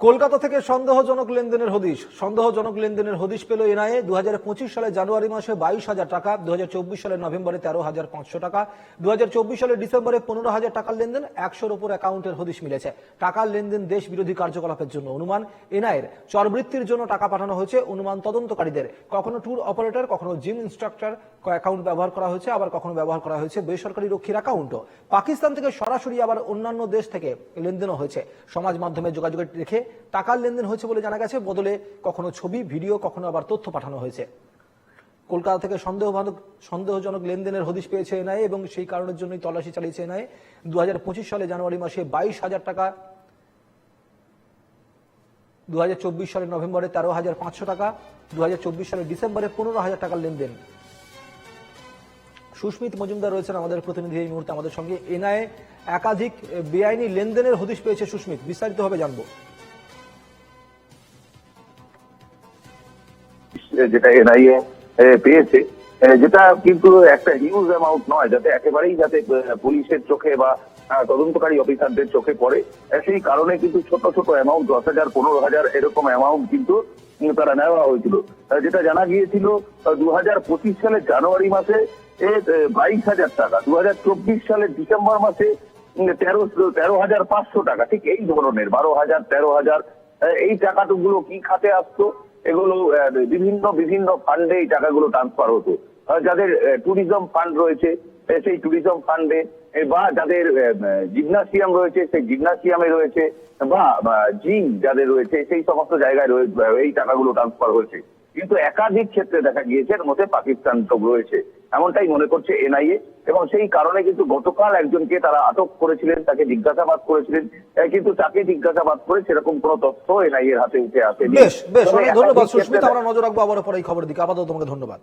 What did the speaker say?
কলকাতা থেকে সন্দেহজনক লেনদেনের হদিশ। সন্দেহজনক লেনদেনের হদিশ পেল এনআইএ। দু সালে জানুয়ারি মাসে বাইশ হাজার টাকা, দুহাজার চব্বিশ সালের নভেম্বরে তেরো হাজার পাঁচশো টাকা, দুহাজার চব্বিশ সালের ডিসেম্বরে পনেরো হাজার টাকার লেনদেন একশোর উপর অ্যাকাউন্টের হদিশ মিলেছে। টাকার লেনদেন দেশ বিরোধী কার্যকলাপের জন্য অনুমান। এনআইএর চরবৃত্তির জন্য টাকা পাঠানো হয়েছে অনুমান তদন্তকারীদের। কখনো ট্যুর অপারেটর, কখনো জিম ইনস্ট্রাক্টর অ্যাকাউন্ট ব্যবহার করা হয়েছে, আবার কখনো ব্যবহার করা হয়েছে বেসরকারি রক্ষীর অ্যাকাউন্টও। পাকিস্তান থেকে সরাসরি আবার অন্যান্য দেশ থেকে লেনদেনও হয়েছে। সমাজ মাধ্যমে যোগাযোগ রেখে টাকার লেনদেন হয়েছে বলে জানা গেছে। বদলে কখনো ছবি, ভিডিও, কখনো আবার তথ্য পাঠানো হয়েছে। কলকাতা থেকে সন্দেহজনক সন্দেহজনক লেনদেনের হদিশ পেয়েছে এনআইএ এবং সেই কারণের জন্যই তল্লাশি চালিয়েছে এনআইএ। দু সালে জানুয়ারি মাসে বাইশ হাজার টাকা দু সালের নভেম্বরে তেরো হাজার পাঁচশো টাকা দু সালের ডিসেম্বরে পনেরো হাজার টাকার লেনদেন। সুস্মিত মজুমদার রয়েছেন আমাদের প্রতিনিধি এই মুহূর্তে আমাদের সঙ্গে। এনআইএ একাধিক বেআইনি লেনদেনের হদিশ পেয়েছে সুস্মিত। বিস্তারিতভাবে জানব। যেটা এনআইএ পেয়েছে। যেটা কিন্তু একটা হিউজ অ্যামাউন্ট নয়, যাতে একেবারেই যাতে পুলিশের চোখে বা তদন্তকারী অফিসারদের চোখে পড়ে। সেই কারণে কিন্তু ছোট ছোট অ্যামাউন্ট দশ হাজার, পনেরো হাজার এরকম অ্যামাউন্ট কিন্তু তারা নেওয়া হয়েছিল। যেটা জানা গিয়েছিল দু হাজার পঁচিশ সালের জানুয়ারি মাসে বাইশ হাজার টাকা দু হাজার চব্বিশ সালের ডিসেম্বর মাসে তেরো তেরো হাজার পাঁচশো টাকা, ঠিক এই ধরনের, বারো হাজার, তেরো হাজার এই টাকাগুলো কি খাতে আসতো? এগুলো বিভিন্ন বিভিন্ন ফান্ডে এই টাকাগুলো ট্রান্সফার হতো। যাদের ট্যুরিজম ফান্ড রয়েছে সেই ট্যুরিজম ফান্ডে বা যাদের জিমনাসিয়াম রয়েছে, সেই জিমনাসিয়ামে রয়েছে, বা জিম যাদের রয়েছে, সেই সমস্ত জায়গায় এই টাকাগুলো ট্রান্সফার হয়েছে। কিন্তু একাধিক ক্ষেত্রে দেখা গিয়েছে, এর মধ্যে পাকিস্তান তো রয়েছে। এমনটাই মনে করছে এনআইএ। এবং সেই কারণে কিন্তু গতকাল একজনকে তারা আটক করেছিলেন তাকে জিজ্ঞাসাবাদ করেছিলেন। কিন্তু তাকে জিজ্ঞাসাবাদ করে সেরকম কোন তথ্য এনআইএর হাতে উঠে আসেনি। বেশ বেশ ধন্যবাদ সুস্মিতা আমরা নজর রাখব আবার পরে এই খবরের দিকে। আপাতত তোমাকে ধন্যবাদ।